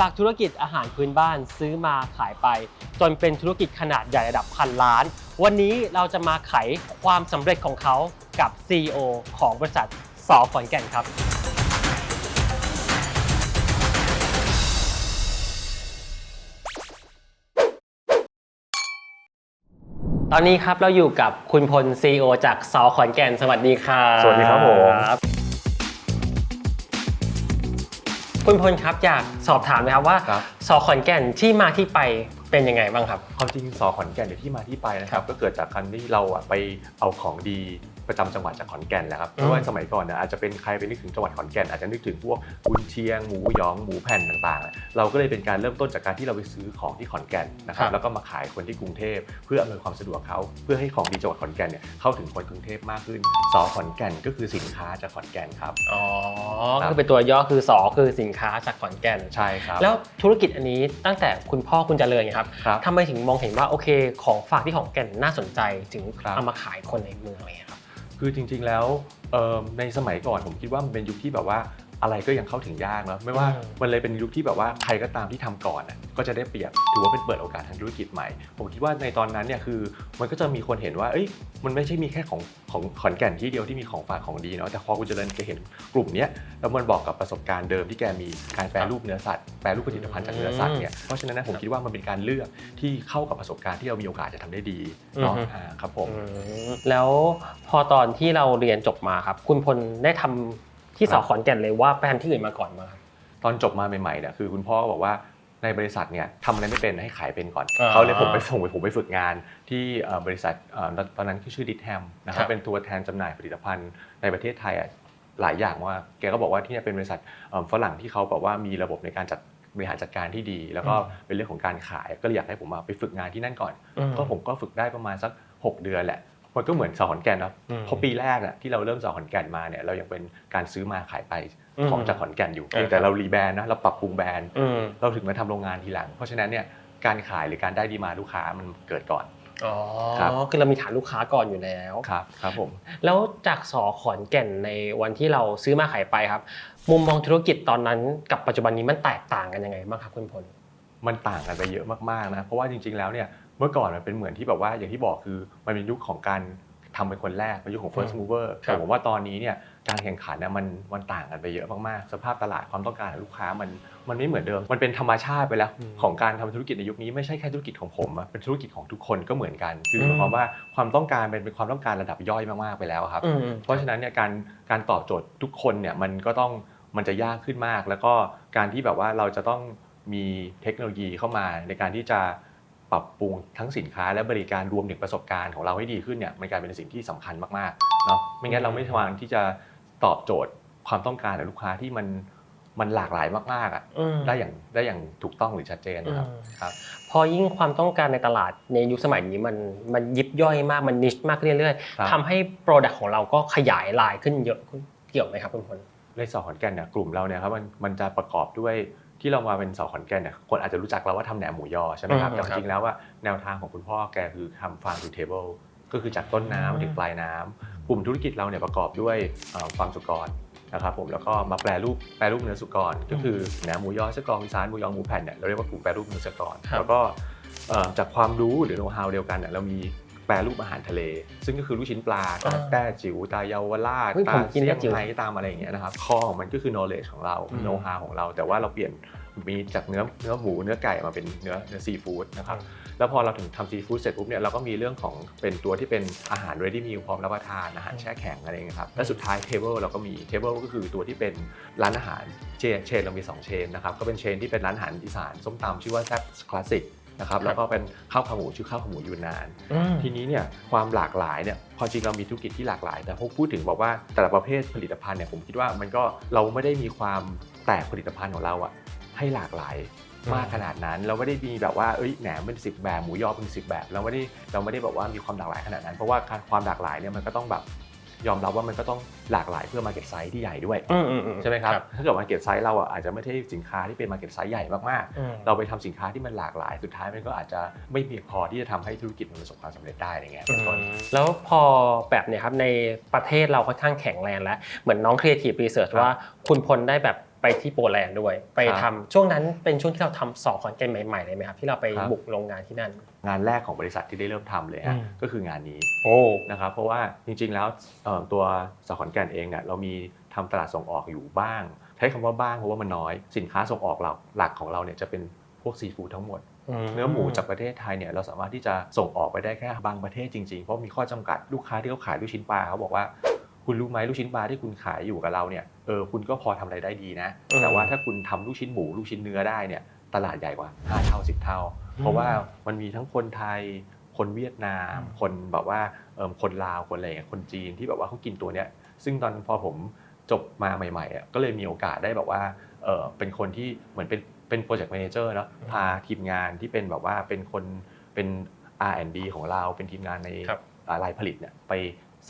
จากธุรกิจอาหารพื้นบ้านซื้อมาขายไป จนเป็นธุรกิจขนาดใหญ่ระดับพันล้าน วันนี้เราจะมาไขความสำเร็จของเขากับ CEO ของบริษัทสอขอนแก่นครับ ตอนนี้ครับเราอยู่กับคุณพล CEO จากสอขอนแก่น สวัสดีครับ สวัสดีครับผม คุณพลครับอยากสอบถามนะครับว่าครับ สอขอนแก่นที่มาที่ไปเป็นยังไงบ้างครับ ความจริงสอขอนแก่นเนี่ยที่มาที่ไปนะครับ ก็เกิดจากการที่เราอะไปเอาของดี ประจำจังหวัดจากขอนแก่นแหละครับอืมเพราะว่าสมัยก่อนเนี่ยอาจจะเป็นใครไปนึกถึงจังหวัดขอนแก่นอาจจะนึกถึงพวกกุนเชียงหมูหยองหมูแผ่นต่างๆอะเราก็เลยเป็นการเริ่มต้นจากการที่เราไปซื้อของที่ขอนแก่นนะครับแล้วก็มาขายคนที่กรุงเทพเพื่ออำนวยความสะดวกเขาเพื่อให้ของดีจังหวัดขอนแก่นเนี่ยเข้าถึงคนกรุงเทพมากขึ้นสอขอนแก่นก็คือสินค้าจากขอนแก่นครับอ๋อครับคือเป็นตัวย่อคือสอคือสินค้าจากขอนแก่นใช่ครับแล้วธุรกิจอันนี้ตั้งแต่คุณพ่อคุณเจริญเนี่ยครับครับทำไมถึงมองเห็นว่าโอเค ของฝากที่ขอนแก่นน่าสนใจถึงครับเอามาขายคนในเมืองอะไรอย่างเงี้ยครับ คือจริงๆแล้วในสมัยก่อนผมคิดว่ามันเป็นยุคที่แบบว่า อะไรก็ยังเข้าถึงยากเนอะไม่ว่าอืมมันเลยเป็นยุคที่แบบว่าใครก็ตามที่ทำก่อนน่ะก็จะได้เปรียบถือว่าเป็นเปิดโอกาสทางธุรกิจใหม่ ผมคิดว่าในตอนนั้นเนี่ยคือมันก็จะมีคนเห็นว่าเอ้ยมันไม่ใช่มีแค่ของของขอนแก่นที่เดียวที่มีของฝากของดีเนาะแต่พอคุณเจริญแกเห็นกลุ่มเนี้ยแล้วมันบอกกับประสบการณ์เดิมที่แกมีการแปรรูปเนื้อสัตว์แปรรูปผลิตภัณฑ์จากเนื้อสัตว์เนี่ยเพราะฉะนั้นนะผมคิดว่ามันเป็นการเลือกที่เข้ากับประสบการณ์ที่เรามีโอกาสจะทำได้ดีเนาะอือฮึอ่าครับผมอืมแล้วพอตอนที่เราเรียนจบมาครับ คุณพลได้ทำ ที่สอขอนแก่นเลยว่าไปทำที่อื่นมาก่อนมาครับตอนจบมาใหม่ๆเนี่ยคือคุณพ่อก็บอกว่าในบริษัทเนี่ยทำอะไรไม่เป็นให้ขายเป็นก่อนอ่าเขาเลยผมไปส่งไปผมไปฝึกงานที่เอ่อบริษัทเอ่อตอนนั้นที่ชื่อดิทแฮมนะคครัรับบเป็นตัวแทนจำหน่ายผลิตภัณฑ์ในประเทศไทยอะหลายอย่างว่าแกก็บอกว่าที่เนี่ยเป็นบริษัทเอ่อฝรั่งที่เขาแบบว่ามีระบบในการจัดบริหารจัดการที่ดี แล้วก็เป็นเรื่องของการขายก็เลยอยากให้ผมมาไปฝึกงานที่นั่นก่อน อืม ก็ผมก็ฝึกได้ประมาณสัก 6 เดือนแหละ มันก็เหมือนสอขอนแก่นเนาะอืมเพราะปีแรกน่ะที่เราเริ่มสอขอนแก่นมาเนี่ยเรายังเป็นการซื้อมาขายไปอืมของจากขอนแก่นอยู่อ่าเพียงแต่เรารีแบรนด์นะเราปรับปรุงแบรนด์อืมเราถึงมาทำโรงงานทีหลัง เพราะฉะนั้นเนี่ยการขายหรือการได้ดีมาลูกค้ามันเกิดก่อนอ๋อครับคือเรามีฐานลูกค้าก่อนอยู่แล้วครับครับผมแล้วจากสอขอนแก่นในวันที่เราซื้อมาขายไปครับ มุมมองธุรกิจตอนนั้น กับปัจจุบันนี้มันแตกต่างกันยังไงบ้างครับคุณพลมันต่างกันไปเยอะมากๆนะเพราะว่าจริง ๆแล้วเนี่ยเมื่อก่อนมันเป็นเหมือนที่แบบว่าอย่างที่บอกคือมันเป็นยุคของการทำเป็นคนแรกเป็นยุคของ first อืม mover ครับแต่ผมว่าตอนนี้เนี่ยการแข่งขันเนี่ยมันมันต่างกันไปเยอะมากๆ สภาพตลาดความต้องการของลูกค้ามันมันไม่เหมือนเดิม มันเป็นธรรมชาติไปแล้วอืมของการทำธุรกิจในยุคนี้ไม่ใช่แค่ธุรกิจของผมอะเป็นธุรกิจของทุกคนก็เหมือนกัน คือหอืมมายความว่าความต้องการเป็นเป็นความต้องการระดับย่อยมากๆไปแล้วครับอืมเพราะฉะนั้นเนี่ยการการตอบโจทย์ทุกคนเนี่ยมันก็ต้องมันจะยากขึ้นมาก แล้วก็การที่แบบว่าเราจะต้องมีเทคโนโลยีเข้ามาในการที่จะ ปรับปรุงทั้งสินค้าและบริการรวมถึงประสบการณ์ของเราให้ดีขึ้นเนี่ยมันกลายเป็นสิ่งที่สำคัญมากๆเนาะไม่งั้นเราไม่ทางที่จะตอบโจทย์ความต้องการของลูกค้าที่มันมันหลากหลายมากๆอะอืมได้อย่างได้อย่างถูกต้องหรือชัดเจนนะครับอืมครับพอยิ่งความต้องการในตลาดในยุคสมัยนี้มันมันยิบย่อยมากมันนิชมากขึ้นเรื่อยครับๆทำให้โปรดักต์ของเราก็ขยายลายขึ้นเยอะเกี่ยวไหมครับคุณพลในสอขอนแก่นเนี่ยกลุ่มเราเนี่ยครับมันมันจะประกอบด้วย ที่เรามาเป็นสอขอนแก่นเนี่ยคนอาจจะรู้จักเราว่าทำแหนมหมูยอใช่ไหมครับอืมแต่คจรับริงๆแล้วว่าแนวทางของคุณพ่อแกคือทำฟาร์มทูเทเบิลก็คือจากต้นน้ำอืมถึงปลายน้ำกลุ่มธุรกิจเราเนี่ยประกอบด้วยเอ่อฟาร์มสุกรนะครับผมแล้วก็มาแปรรูปแปรรูปเนื้อสุกร ก็คือแหนมหมูยอไส้กรองอีสานหมูยอหมูแผ่นเนี่ยเราเรียกว่ากลุ่มแปรรูปเนื้อสุกรครับแล้วก็เอ่อจากความรู้หรือโน้ตฮาวเดียวกันเนี่ยเรามีแป รรูปอาหารทะเล ซึ่งก็คือลูกชิ้นปลาตาแต้จิ๋วตาเยาวราชเฮ้ยตาผมกินเซี่ยแต้จิ๋วงไฮ้ตามอะไรอย่างเงี้ยนะครับข้อของมันก็คือ knowledge ของเรา อืมโน้ตฮาวของเรา แต่ว่าเราเปลี่ยนมีจากเนื้อเนื้อหมูเนื้อไก่มาเป็นเนื้อเนื้อซีฟู้ดนะครับแล้วพอเราถึงทำซีฟู้ดเสร็จปุ๊บเนี่ยเราก็มีเรื่องของเป็นตัวที่เป็นอาหาร ready meal พร้อมรับประทานอาหารแช่แข็งอะไรอย่างเงี้ยครับและสุดท้าย table เราก็มี table ก็คือตัวที่เป็นร้านอาหารเชนเชนเรามี2เชนนะครับก็เป็นเชนที่เป็นร้านอาหารอีสานส้มตำชื่อว่าแซ่บคลาสสิก นะครับแล้วก็เป็นข้าวขาหมูชื่อข้าวขาหมูยูนนานอืมทีนี้เนี่ยความหลากหลายเนี่ยพอจริงเรามีธุรกิจที่หลากหลาย แต่พอพูดถึงบอกว่าแต่ละประเภทผลิตภัณฑ์เนี่ยผมคิดว่ามันก็เราไม่ได้มีความแตกผลิตภัณฑ์ของเราอะให้หลากหลายมากขนาดนั้นเราไม่ได้มีแบบว่าเอ้ยแหนมเป็นสิบแบบหมูยอเป็นสิบแบบเราไม่ได้เราไม่ได้แบบว่ามีความหลากหลายขนาดนั้น เพราะว่าการความหลากหลายเนี่ยมันก็ต้องแบบ ยอมรับว่ามันก็ต้องหลากหลายเพื่อมาเก็ตไซส์ที่ใหญ่ด้วยอืมอืมอืใช่ไหมครับถ้าเกิดมาเก็ตไซส์เราอะอาจจะไม่ใช่สินค้าที่เป็นมาเก็ตไซส์ใหญ่มากๆอืมเราไปทำสินค้าที่มันหลากหลาย สุดท้ายมันก็อาจจะไม่เพียงพอที่จะทำให้ธุรกิจมันประสบความสำเร็จได้อะไรเงี้ยเป็นต้นแล้วพอแบบเนี่ยครับในประเทศเราค่อนข้างแข็งแรงแล้วเหมือนน้อง Creative Research ครับว่าคุณพลได้แบบ ไปที่โปแลนด์ด้วย ไปครับทำช่วงนั้นเป็นช่วงที่เราทำสอขอนแก่นใหม่ๆเลยไหมครับที่เราไปครับ บุกโรงงานที่นั่น งานแรกของบริษัทที่ได้เริ่มทำเลยฮะอืมก็คืองานนี้โอ้ นะครับเพราะว่าจริงๆแล้วเอ่อตัวสาขอนแก่นเองเนี่ยเรามีทำตลาดส่งออกอยู่บ้าง ใช้คำว่าบ้างเพราะว่ามันน้อยสินค้าส่งออกเราหลักของเราเนี่ยจะเป็นพวกซีฟู้ดทั้งหมด เนื้อหมูจากประเทศไทยเนี่ยเราสามารถที่จะส่งออกไปได้แค่บางประเทศจริงๆ เพราะมีข้อจำกัดลูกค้าที่เขาขายลูกชิ้นปลาเขาบอกว่า คุณรู้ไหมลูกชิ้นปลาที่คุณขายอยู่กับเราเนี่ย เออคุณก็พอทำอะไรได้ดีนะอืมแต่ว่าถ้าคุณทำลูกชิ้นหมูลูกชิ้นเนื้อได้เนี่ยตลาดใหญ่กว่า5เท่า10 เท่า เพราะว่ามันมีทั้งคนไทย คนเวียดนามอืมคนแบบว่าเอิ่มคนลาวคนอะไรอย่างเงี้ยคนจีนที่แบบว่าเขากินตัวเนี้ยซึ่งตอนพอผมจบมาใหม่ๆอะก็เลยมีโอกาสได้แบบว่าเออเป็นคนที่เหมือนเป็นเป็นโปรเจกต์แมเนเจอร์เนาะพาทีมงานที่เป็นแบบว่าเป็นคนเป็น R&D ของเราเป็นทีมงานใน ครับ อ่ารายผลิตเนี่ยไป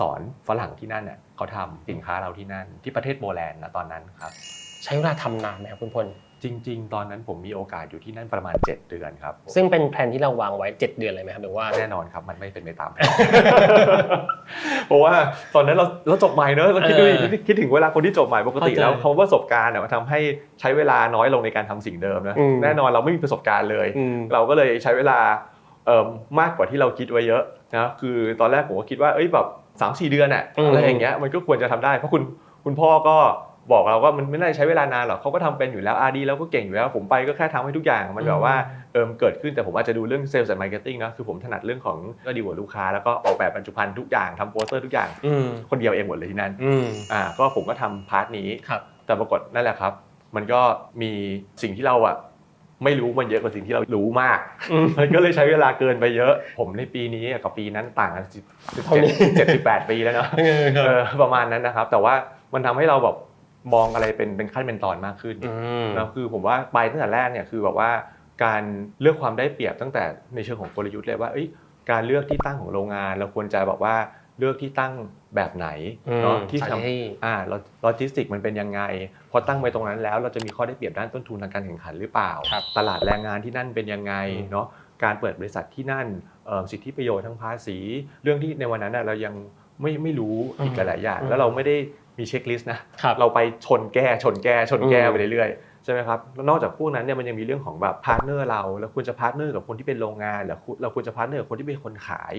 สอนฝรั่งที่นั่นเนี่ยเขาทำสินค้าเราที่นั่น ที่ประเทศโปแลนด์นะตอนนั้นครับ ใช้เวลาทำนานไหมครับคุณพลจริง ๆ ตอนนั้นผมมีโอกาสอยู่ที่นั่นประมาณ 7 เดือนครับ ซึ่งเป็นแผนที่เราวางไว้ 7 เดือนเลยไหมครับหรือว่าแน่นอนครับมันไม่เป็นไปตามแผนเพราะว่าตอนนั้นเราเราจบใหม่เนอะเราคิดดูดิเออคิดคิดถึงเวลาคนที่จบใหม่ปกติเข้าใจแล้วเขาประสบการณ์เนี่ยมันทำให้ใช้เวลาน้อยลงในการทำสิ่งเดิมนะอืมแน่นอนเราไม่มีประสบการณ์เลยอืมเราก็เลยใช้เวลาเอ่อมากกว่าที่เราคิดไว้เยอะนะคือตอนแรกผมก็คิดว่าเอ้ยแบบ สามสี่เดือนอะอืมอะไรอย่างเงี้ยมันก็ควรจะทำได้ เพราะคุณคุณพ่อก็บอกเราว่ามันไม่น่าจะใช้เวลานานหรอกเขาก็ทำเป็นอยู่แล้วอาดีแล้วก็เก่งอยู่แล้ว ผมไปก็แค่ทำให้ทุกอย่าง มันแบบว่าเอิมเกิดขึ้นแต่ผมอาจจะดูเรื่องเซลล์และมาร์เก็ตติ้งนะคือผมถนัดเรื่องของก็ดีลกับลูกค้า แล้วก็ออกแบบบรรจุภัณฑ์ทุกอย่างทำโปสเตอร์ทุกอย่างอืมคนเดียวเองหมดเลยที่นั่นอืมอ่าก็ผมก็ทำพาร์ทนี้ครับแต่ปรากฏนั่นแหละครับ มันก็มีสิ่งที่เราอะ ไม่รู้มันเยอะกว่าสิ่งที่เรารู้มากอืมมันก็เลยใช้เวลาเกินไปเยอะ ผมในปีนี้กับปีนั้นต่างกันสิบสิบเท่านี้เจ็ดสิบแปดปีแล้วเนาะเออประมาณนั้นนะครับ แต่ว่ามันทำให้เราแบบมองอะไรเป็นเป็นขั้นเป็นตอนมากขึ้นอืมแล้วคือผมว่าไปตั้งแต่แรกเนี่ยคือแบบว่าการเลือกความได้เปรียบตั้งแต่ในเชิงของกลยุทธ์เลยว่าเอ้ยการเลือกที่ตั้งของโรงงาน เราควรจะแบบว่า เลือกที่ตั้งแบบไหนเนาะที่สถานทำที่อ่าโลจิสติกมันเป็นยังไง พอตั้งไปตรงนั้นแล้วเราจะมีข้อได้เปรียบด้านต้นทุนทางการแข่งขันหรือเปล่าครับตลาดแรงงานที่นั่นเป็นยังไงอืมเนาะการเปิดบริษัทที่นั่นเอ่อสิทธิประโยชน์ทางภาษี เรื่องที่ในวันนั้นน่ะเรายังไม่ไม่รู้อีกหลายๆอย่าง แล้วเราไม่ได้มีเช็คลิสต์นะครับเราไปชนแก้ชนแก้ชนแก้อืมไปเรื่อยๆ ใช่ไหมครับแล้วนอกจากพวกนั้นเนี่ยมันยังมีเรื่องของแบบพาร์ทเนอร์เรา แล้วควรจะพาร์ทเนอร์กับคนที่เป็นโรงงานหรือเราควรจะพาร์ทเนอร์กับคนที่เป็นคนขาย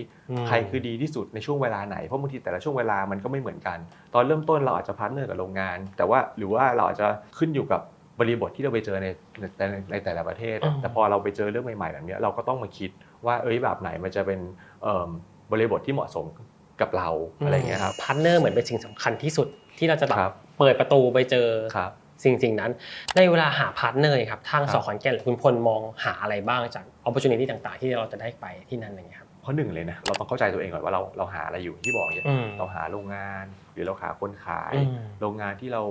ใครคือดีที่สุดในช่วงเวลาไหนเพราะบางทีแต่ละช่วงเวลามันก็ไม่เหมือนกัน ตอนเริ่มต้นเราอาจจะพาร์ทเนอร์กับโรงงาน แต่ว่าหรือว่าเราอาจจะขึ้นอยู่กับบริบทที่เราไปเจอในในแต่ในในแต่ละประเทศอืมแต่พอเราไปเจอเรื่องใหม่ๆแบบเนี้ยเราก็ต้องมาคิดว่าเอ้ยแบบไหนมันจะเป็นเอิ่มบริบทที่เหมาะสมกับเราอะไรอย่างเงี้ยครับพาร์ทเนอร์เหมือนเป็นสิ่งสำคัญที่สุดที่เราจะแบบครับเปิดประตูไปเจอครับ สิ่งสิ่งนั้น ในเวลาหาพาร์ทเนอร์ครับทางครับสอขอนแก่นหรือคุณพลมองหาอะไรบ้างจาก opportunity ต่าง ๆ ที่เราจะได้ไปที่นั่นอะไรเงี้ยครับข้อหนึ่งเลยนะเราต้องเข้าใจตัวเองก่อนว่าเราเราหาอะไรอยู่ที่บอกอย่างเงี้ยอืมเราหาโรงงาน หรือเราหาคนขายอืมโรงงานที่เรา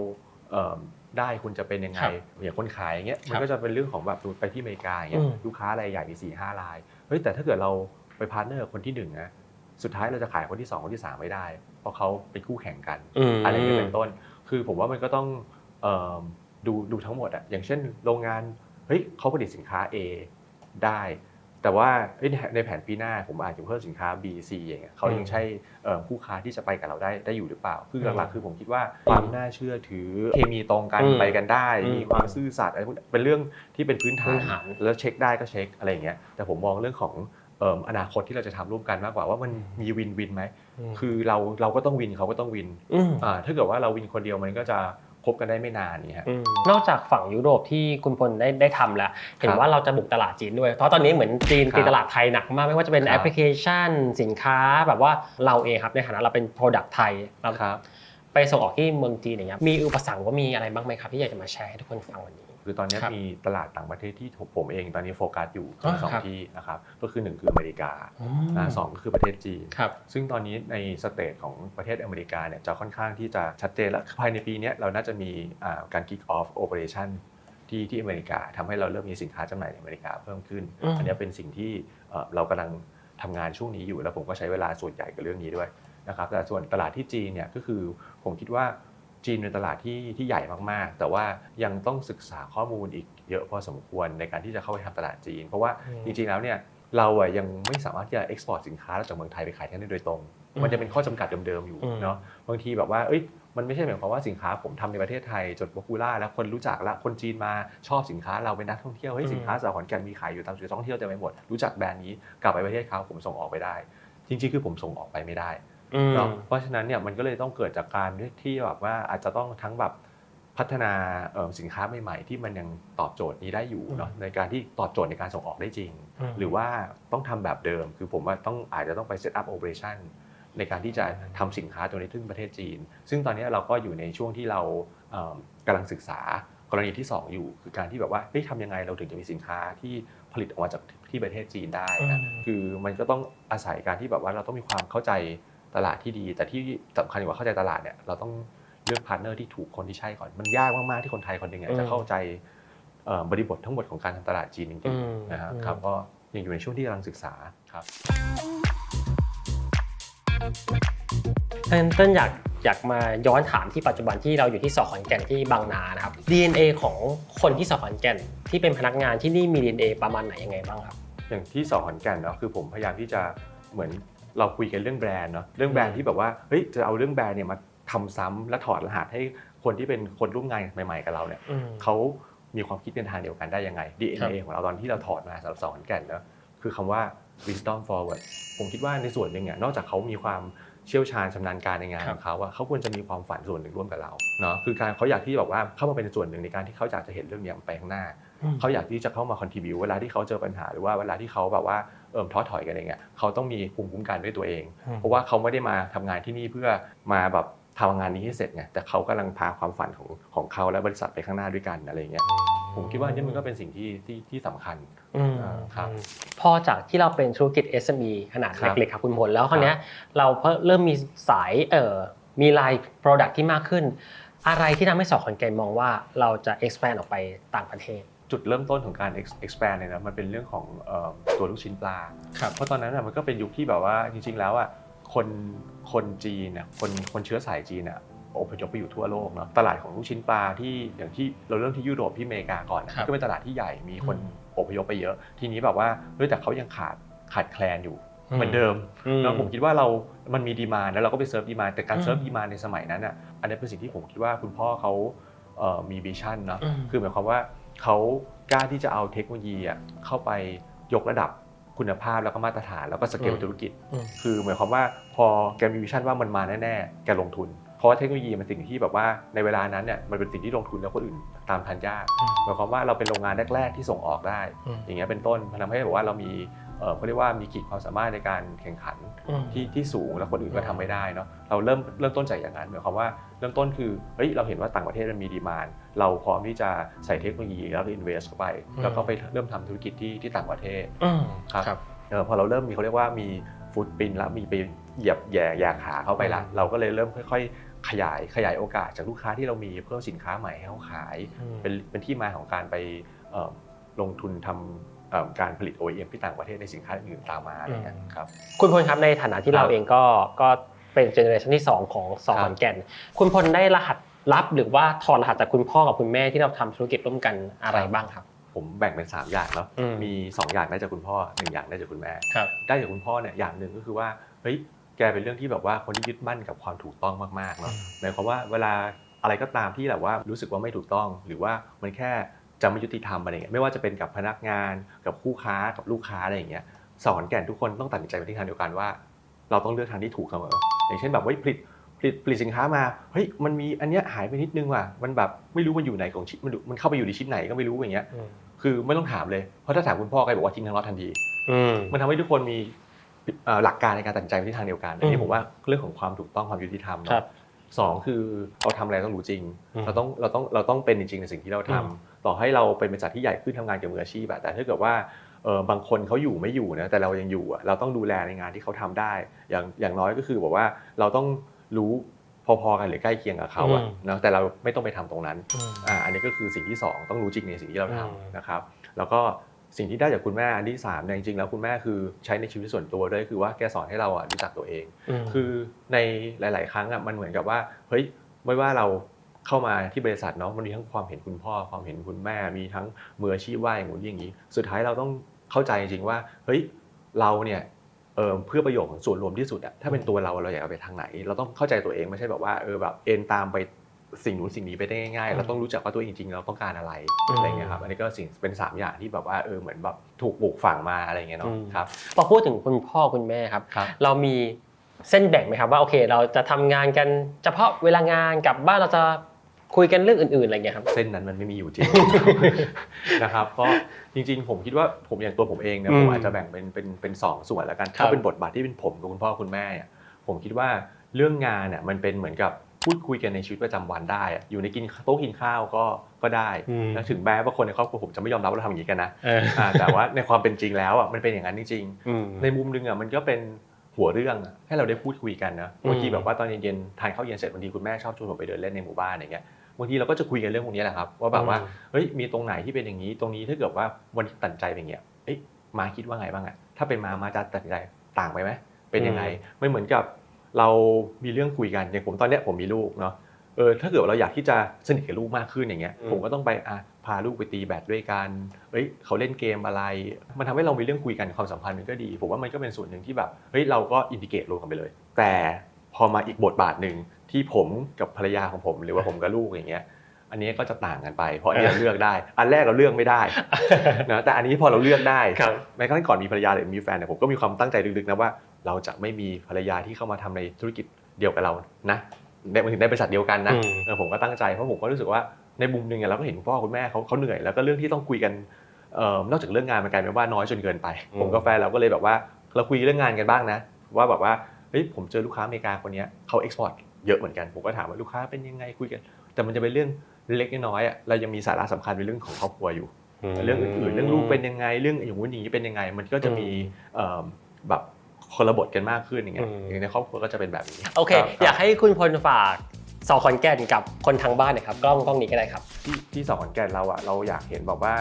เอิ่มได้คุณจะเป็นยังไงครับอย่างคนขายอย่างเงี้ยครับมันก็จะเป็นเรื่องของแบบสมมุติไปที่อเมริกาอย่างเงี้ยอืมลูกค้ารายใหญ่มีสี่ห้ารายเฮ้ยแต่ถ้าเกิดเราไปพาร์ทเนอร์กับคนที่หนึ่งนะสุดท้ายเราจะขายคนที่สองคนที่สามไม่ได้ เพราะเขาเป็นคู่แข่งกันมอะไรอย่างเงี้ยเป็นต้น คือผมว่ามันก็ต้องเอิ่ม ดูดูทั้งหมดอะอย่างเช่นโรงงานเฮ้ยเขาผลิตสินค้า A ได้ แต่ว่าเอ้ยในในแผนปีหน้าผมอาจจะเพิ่มสินค้า B C อย่างเงี้ยเขายังใช่เอ่อคู่ค้าที่จะไปกับเราได้ได้อยู่หรือเปล่าคือหลักๆคือผมคิดว่าความน่าเชื่อถือเคมีตรงกันอืมไปกันได้อืมมีความซื่อสัตย์อะไรพวกนี้เป็นเรื่องที่เป็นพื้นฐาพื้นนฐานแล้วเช็คได้ก็เช็คอะไรอย่างเงี้ยแต่ผมมองเรื่องของเอิ่มอนาคตที่เราจะทำร่วมกันมากกว่าว่ามันมีวินวินไหมมคือเราเราก็ต้องวินเขาก็ต้องวินมอ่าถ้าเกิดว่าเราวินคนเดียวมันก็จะ คบกันได้ไม่นานนี่ฮะอืมนอกจากฝั่งยุโรปที่คุณพลได้ได้ทำแล้ว เห็นครับว่าเราจะบุกตลาดจีนด้วย เพราะตอนนี้เหมือนจีนครับตีตลาดไทยหนักมากไม่ว่าจะเป็นครับแอปพลิเคชัน สินค้าแบบว่าเราเองครับในฐานะเราเป็น Product ไทยเราครับไปส่งออกที่เมืองจีนอย่างเงี้ยมีอุปสรรคว่ามีอะไรบ้างไหมครับที่อยากจะมาแชร์ให้ทุกคนฟังวันนี้ คือตอนนี้ครับมีตลาดต่างประเทศที่ผมเองตอนนี้โฟกัสอยู่อ๋อสองครับที่นะครับก็คือหนึ่งคืออเมริกาอ่าสองก็คือประเทศจีนครับซึ่งตอนนี้ในสเตทของประเทศอเมริกาเนี่ยจะค่อนข้างที่จะชัดเจนแล้วภายในปีเนี้ยเราน่าจะมีอ่าการ kick off operation ที่ที่อเมริกาทำให้เราเริ่มมีสินค้าจำหน่ายในอเมริกาเพิ่มขึ้นอืมอันเนี้ยเป็นสิ่งที่เอ่อเรากำลังทำงานช่วงนี้อยู่ แล้วผมก็ใช้เวลาส่วนใหญ่กับเรื่องนี้ด้วยนะครับแต่ส่วนตลาดที่จีนเนี่ยก็คือผมคิดว่า จีนเป็นตลาดที่ที่ใหญ่มากๆ แต่ว่ายังต้องศึกษาข้อมูลอีกเยอะพอสมควรในการที่จะเข้าไปทำตลาดจีน เพราะว่าอืมจริงๆแล้วเนี่ยเราอะยังไม่สามารถที่จะ export สินค้าจากเมืองไทยไปขายที่นั่นได้โดยตรงอืมมันจะเป็นข้อจำกัดเดิมๆอยู่อืมเนาะบางทีแบบว่าเอ้ยมันไม่ใช่หมายความว่าสินค้าผมทำในประเทศไทยจด p o p u l a r แล้วคนรู้จักแล้วคนจีนมาชอบสินค้าเราเป็นนักท่องเที่ยวเฮ้ยสินค้าสาวขอนแก่นมีขายอยู่ตามจุดท่องเที่ยวเต็มไปหมดรู้จักแบรนด์นี้กลับไปประเทศเขาผมส่งออกไปได้ จริงๆคือผมส่งออกไปไม่ได้อืม เนาะเพราะฉะนั้นเนี่ยมันก็เลยต้องเกิดจากการที่แบบว่าอาจจะต้องทั้งแบบพัฒนาเอ่อสินค้าใหม่ ๆ ที่มันยังตอบโจทย์นี้ได้อยู่เนาะในการที่ตอบโจทย์ในการส่งออกได้จริงอืมหรือว่าต้องทำแบบเดิม คือผมว่าต้องอาจจะต้องไป set up operation ในการที่จะทำสินค้าตัวนี้ที่ประเทศจีน ซึ่งตอนนี้เราก็อยู่ในช่วงที่เราเอิ่มกำลังศึกษากรณีที่ 2 อยู่ คือการที่แบบว่าเฮ้ยทำยังไงเราถึงจะมีสินค้าที่ผลิตออกมาจากที่ประเทศจีนได้นะอืมคือมันก็ต้องอาศัยการที่แบบว่าเราต้องมีความเข้าใจ ตลาดที่ดี แต่ที่สำคัญกว่าเข้าใจตลาดเนี่ยเราต้องเลือกพาร์ทเนอร์ที่ถูกคนที่ใช่ก่อน มันยากมากๆที่คนไทยคนหนึ่งอะจะเข้าใจเอ่อบริบททั้งหมดของการทำตลาดจีนจริงอืมๆนะฮะอืมครับก็ยังอยู่ในช่วงที่กำลังศึกษาครับเต้นเต้นอยากอยากมาย้อนถามที่ปัจจุบันที่เราอยู่ที่สอขอนแก่นที่บางนานะครับ DNA ของคนที่สอขอนแก่นที่เป็นพนักงานที่นี่มี DNA ประมาณไหนยังไงบ้างครับ อย่างที่สอขอนแก่นเนาะคือผมพยายามที่จะเหมือน เราคุยกันเรื่องแบรนด์เนาะเรื่องแบรนด์ที่แบบว่าเฮ้ยจะเอาเรื่องแบรนด์เนี่ยมาทำซ้ำและถอดรหัสให้คนที่เป็นคนร่วมงานใหม่ ๆ กับเราเนี่ยอืมเขามีความคิดเป็นทางเดียวกันได้ยังไง DNA ของเราตอนที่เราถอดมาสำหรับสอขอนแก่นเนาะคือคำว่า wisdom forward ผมคิดว่าในส่วนหนึ่งเนี่ยนอกจากเขามีความเชี่ยวชาญชำนาญการในงานครัขบองเขาอะเขาควรจะมีความฝันส่วนหนึ่งร่วมกับเราเนาะคือการเขาอยากที่แบบว่าเข้ามาเป็นส่วนหนึ่งในการที่เขาอยากจะเห็นเรื่องเนี้ยมันไปข้างหน้า เขาอยากที่จะเข้ามาคอนทิบิวเวลาที่เขาเจอปัญหาหรือว่าเวลาที่เขาแบบว่าเอิ่ม ท้อถอยกันเองเงี้ยเขาต้องมีภูมิคุ้มกันด้วยตัวเองอืมเพราะว่าเขาไม่ได้มาทำงานที่นี่เพื่อมาแบบทำงานนี้ให้เสร็จไงแต่เขากำลังพาความฝันของของเขาและบริษัทไปข้างหน้าด้วยกันอะไรเงี้ยผมคิดว่านี่มันก็เป็นสิ่งที่ที่ที่สำคัญอืมครับพอจากที่เราเป็นธุรกิจ SME ขนาดครับเล็กๆครับคุณพลแล้วคราวเนี้ยเราเพิ่มเริ่มมีสายเอ่อมีลาย Product ที่มากขึ้น อะไรที่ทำให้สอขอนแก่นมองว่าเราจะ expand ออกไปต่างประเทศ จุดเริ่มต้นของการ ex- expand เนี่ยนะมันเป็นเรื่องของเอ่อตัวลูกชิ้นปลาครับเพราะตอนนั้นน่ะมันก็เป็นยุคที่แบบว่าจริง ๆ แล้วอะคนคนจีนน่ะคนคนเชื้อสายจีนอะอพยพไปอยู่ทั่วโลกเนาะตลาดของลูกชิ้นปลาที่อย่างที่เราเริ่มที่ยุโรปที่อเมริกาก่อนนะครับก็เป็นตลาดที่ใหญ่มีคนอืมอพยพไปเยอะ ทีนี้แบบว่าเฮ้ยแต่เขายังขาดขาดแคลนอยู่เหมือนเดิมอืมแล้วผมคิดว่าเรา มันมีดีมานแล้วเราก็ไปเซิร์ฟดีมานแต่การอืมเซิร์ฟดีมานในสมัยนั้นอะอันนี้เป็นสิ่งที่ผมคิดว่าคุณพ่อเขาเอ่อมีวิชั่นเนาะอืมคือหมายความว่า เขากล้าที่จะเอาเทคโนโลยีอะเข้าไปยกระดับคุณภาพแล้วก็มาตรฐานแล้วก็สเกลอืมธุรกิจอืมคือหมายความว่าพอแกมีวิชั่นว่ามันมาแน่ๆ แกลงทุน เพราะว่าเทคโนโลยีมันสิ่งที่แบบว่าในเวลานั้นเนี่ยมันเป็นสิ่งที่ลงทุนแล้วคนอื่นตามทันยากอืมหมายความว่าเราเป็นโรงงานแรก ๆ ที่ส่งออกได้อืมอย่างเงี้ยเป็นต้นมันทำให้แบบว่าเรามี เอ่อเขาเรียกว่ามีขีดความสามารถในการแข่งขันอืมที่ที่สูงแล้วคนอื่นก็ทำไม่ได้เนาะเราเริ่มเริ่มต้นจากอย่างนั้นหมายความว่าเริ่มต้นคือเฮ้ยเราเห็นว่าต่างประเทศมันมีดีมานเราพร้อมที่จะใส่เทคโนโลยีแล้วก็อินเวสเข้าไปอืมแล้วก็ไปเริ่มทำธุรกิจที่ที่ต่างประเทศอืมครับครับเออพอเราเริ่มมีเขาเรียกว่ามีฟุตปินแล้วมีไปเหยียบแย่แย่ขาเข้าไปละอืมเราก็เลยเริ่มค่อยๆขยายขยายโอกาสจากลูกค้าที่เรามีเพิ่มสินค้าใหม่ให้เขาขายอืมเป็นเป็นที่มาของการไปเอ่อลงทุนทำเอ่อ การผลิต OEM ที่ต่างประเทศในสินค้าอื่นๆตามมาอะไรเงี้ยอืมครับคุณพลครับในฐานะที่ครับเราเองก็ก็เป็นเจเนอเรชันที่ 2 ของสอครับขอนแก่น คุณพลได้รหัสลับหรือว่าถอดรหัสจากคุณพ่อกับคุณแม่ที่เราทำธุรกิจร่วมกันอะไรบ้างครับ ผมแบ่งเป็น 3 อย่างเนาะอืมมี 2 อย่างได้จากคุณพ่อ 1 อย่างได้จากคุณแม่ครับได้ได้จากคุณพ่อเนี่ยอย่างหนึ่งก็คือว่าเฮ้ยแกเป็นเรื่องที่แบบว่าคนที่ยึดมั่นกับความถูกต้องมากๆเนาะหมายความว่าเวลาอะไรก็ตามที่แบบว่ารู้สึกว่าไม่ถูกต้อง หรือว่ามันแค่ จะไม่ยุติธรรมอะไรเงี้ยไม่ว่าจะเป็นกับพนักงาน กับคู่ค้ากับลูกค้าอะไรอย่างเงี้ยสอนแก่นทุกคนต้องตัดสินใจไปที่ทางเดียวกันว่า เราต้องเลือกทางที่ถูกเสมอ อย่างเช่นแบบเฮ้ยผลิตผลิตผลิตสินค้ามาเฮ้ยมันมีอันเนี้ยหายไปนิดนึงว่ะมันแบบไม่รู้มันอยู่ไหนของชิปมันดูมันเข้าไปอยู่ในชิปไหนก็ไม่รู้อย่างเงี้ยอืมคือไม่ต้องถามเลยเพราะถ้าถามคุณพ่อใครบอกว่าทิ้งทั้งรถทันทีอืมมันทำให้ทุกคนมีเอ่อหลักการในการตัดสินใจไปที่ทางเดียวกันอันอืนี้มผมว่าเรื่องของความถูกต้องความยุติธรรมครัเนาะบ สองคือเราทำอะไรต้องรู้จริงอืมเราต้องเราต้องเราต้องเป็นจริงๆในสิ่งที่เราทำอืมต่อให้เราเป็นบริษัทที่ใหญ่ขึ้นทำงานกับมืออาชีพอะแต่ถ้าเกิดว่าเออบางคนเขาอยู่ไม่อยู่นะแต่เรายังอยู่อะเราต้องดูแลในงานที่เขาทำได้ อย่างอย่างน้อยก็คือบอกว่าเราต้องรู้พอๆกันหรือใกล้เคียงกับเขาอะอืมนะแต่เราไม่ต้องไปทำตรงนั้นอืมอ่าอันนี้ก็คือสิ่งที่สองต้องรู้จริงในสิ่งที่เราอืมทำนะครับ แล้วก็ สิ่งที่ได้จากคุณแม่อันที่สามเนี่ยจริงๆแล้วคุณแม่คือใช้ในชีวิตส่วนตัวด้วยคือว่าแกสอนให้เราอะรู้จักตัวเองมคือในหลาย ๆ ครั้งอะมันเหมือนกับว่าเฮ้ยไม่ว่าเราเข้ามาที่บริษัทเนาะมันมีทั้งความเห็นคุณพ่อความเห็นคุณแม่มีทั้งมืออาชีพว่าอย่างนู้นอย่างนี้ สุดท้ายเราต้องเข้าใจจริงๆว่าเฮ้ยเราเนี่ยเออเพื่อประโยชน์ของส่วนรวมที่สุดอะถ้าเป็นตัวเราเราอยากเอาไปทางไหน เราต้องเข้าใจตัวเองไม่ใช่แบบว่าเออแบบเอ็นตามไป สิ่งนู้นสิ่งนี้ไปได้ง่ายๆเราต้องรู้จักว่าตัวเองจริงๆเราต้องการอะไรอืมอะไรเงี้ยครับอันนี้ก็สิ่งเป็นสามอย่างที่แบบว่าเออเหมือนแบบถูกปลูกฝังมาอะไรเงี้ยเนาะอืมครับพอพูดถึงคุณพ่อคุณแม่ครับครับ เรามีเส้นแบ่งไหมครับว่าโอเค เราจะทำงานกันเฉพาะเวลางานกลับบ้านเราจะคุยกันเรื่องอื่นๆอะไรเงี้ยครับเส้นนั้นมันไม่มีอยู่จริงนะครับเพราะจริงๆ ผมคิดว่าผมอย่างตัวผมเองเนี่ยอืมผมอาจจะแบ่งเป็นเป็นเป็นสองส่วนแล้วกันครัถ้าบเป็นบทบาทที่เป็นผมกับคุณพ่อคุณแม่เนี่ยผมคิดว่าเรื่องงานเนี่ยมันเป็นเหมือนกับ พูดคุยกันในชีวิตประจำวันได้อะอยู่ในกินโต๊ะกินข้าวก็ก็ได้อืมแล้วถึงแม้ว่าคนในครอบครัวผมจะไม่ยอมรับว่าเราทำอย่างนี้กันนะเอออ่าแต่ว่าในความเป็นจริงแล้วอะมันเป็นอย่างนั้นจริงๆอืมในมุมหนึงอะมันก็เป็นหัวเรื่องอะให้เราได้พูดคุยกันนะอืมบางทีแบบว่าตอนเย็นๆทานข้าวเย็นเสร็จบางทีคุณแม่ชอบชวนผมไปเดินเล่นในหมู่บ้านอย่างเงี้ยบางทีเราก็จะคุยกันเรื่องพวกนี้แหละครับว่าแบบว่าเฮ้ยมีตรงไหนที่เป็นอย่างนี้ ตรงนี้ถ้าเกิดว่าวันที่ตัดสินใจเป็นอย่างเงี้ยเอ้ยมาคิดว่าไงบ้างอะถ้าเป็นมามาจะตัดสินใจต่างไปไหมเป็นยังไงไม่เหมือนกับ เรามีเรื่องคุยกันอย่างผมตอนเนี้ยผมมีลูกเนาะเออถ้าเกิดว่าเราอยากที่จะสนิทกับลูกมากขึ้นอย่างเงี้ยอืมผมก็ต้องไปอะพาลูกไปตีแบดด้วยกันเฮ้ยเขาเล่นเกมอะไร มันทำให้เรามีเรื่องคุยกันความสัมพันธ์มันก็ดี ผมว่ามันก็เป็นส่วนหนึ่งที่แบบเฮ้ยเราก็อินดิเกตลงกันไปเลย แต่พอมาอีกบทบาทหนึ่งที่ผมกับภรรยาของผมหรือว่าผมกับลูกอย่างเงี้ย อันนี้ก็จะต่างกันไป เพราะอันนี้เราเลือกได้ อันแรกเราเลือกไม่ได้ นะแต่อันนี้พอเราเลือกได้ครับ แม้กระทั่งก่อนมีภรรยาหรือมีแฟนเนี่ยผมก็มีความตั้งใจลึกๆนะว่า เราจะไม่มีภรรยาที่เข้ามาทำในธุรกิจเดียวกับเรานะในถึงในบริษัทเดียวกันนะอืมเออผมก็ตั้งใจเพราะผมก็รู้สึกว่าในมุมหนึ่งอะเราก็เห็นคุณพ่อคุณแม่เขาเขาเหนื่อยแล้วก็เรื่องที่ต้องคุยกันเอ่อนอกจากเรื่องงานมันกลายเป็นว่าน้อยจนเกินไปอืมผมกับแฟนเราก็เลยแบบว่าเราคุยเรื่องงานกันบ้างนะ ว่าแบบว่าเฮ้ยผมเจอลูกค้าอเมริกาคนเนี้ยเขาเอ็กซ์พอร์ตเยอะเหมือนกันผมก็ถามว่าลูกค้าเป็นยังไงคุยกัน แต่มันจะเป็นเรื่องเล็กน้อยๆอะเรายังมีสาระสำคัญเป็นเรื่องของครอบครัวอยู่ เรื่องอื่นๆเรื่องลูกเป็นยังไงเรื่องอย่างนู้นอย่างนี้เป็นยังไง มันก็จะมีเอ่อแบบ คนละบทกันมากขึ้นอย่างเงี้ยอืมอย่างในครอบครัวก็จะเป็นแบบนี้ โอเครับอยากให้คุณพลฝากสอขอนแก่นกับคนทางบ้านหนะครับกล้องกล้องนี้ก็ได้ครับที่ที่สองขอนแก่นเราอะเราอยากเห็นแบบว่า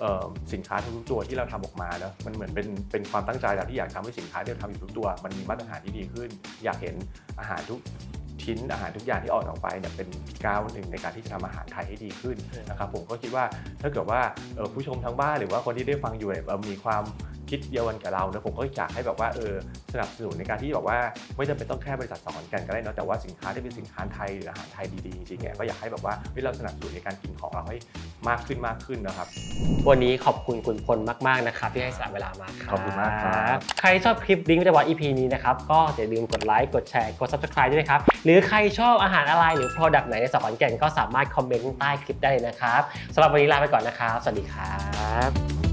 เอ่อสินค้าทุกๆตัวที่เราทำออกมาเนอะมันเหมือนเป็นเป็นความตั้งใจเราที่อยากทำให้สินค้าที่เราทำอยู่ทุกตัว มันมีมาตรฐานที่ดีขึ้น อยากเห็นอาหารทุกชิ้นอาหารทุกอย่างที่ออกออกไปเนี่ยเป็นก้าวหนึ่งในการที่จะทำอาหารไทยให้ดีขึ้นนะครับผมก็คิดว่าถ้าเกิดว่าเอ่อผู้ชมทางบ้านหรือว่าคนที่ได้ฟังอยู่เนี่ยเอ่อมีความ คิดเดียวกันกับเรานะผมก็อยากให้แบบว่าเออสนับสนุนในการที่แบบว่าไม่จำเป็นต้องแค่บริษัทสองขอนแก่นก็ได้เนอะแต่ว่าสินค้าที่เป็นสินค้าไทยหรืออาหารไทยดีๆจริงๆเนี่ยก็อยากให้แบบว่าเฮ้ยเราสนับสนุนในการกินของเราให้มากขึ้นมากขึ้นนะครับ วันนี้ขอบคุณคุณพลมากๆนะครับที่ให้สละเวลามาครับขอบคุณมากครับใครชอบคลิปดิ้งวิทยาวัฒน์ EP นี้นะครับก็อย่าลืมกดไลค์กดแชร์กด subscribe ด้วยนะครับหรือใครชอบอาหารอะไรหรือ product ไหนในสอขอนแก่นก็สามารถคอมเมนต์ใต้คลิปได้เลยนะครับสำหรับวันนี้ลาไปก่อนนะครับ สวัสดีครับ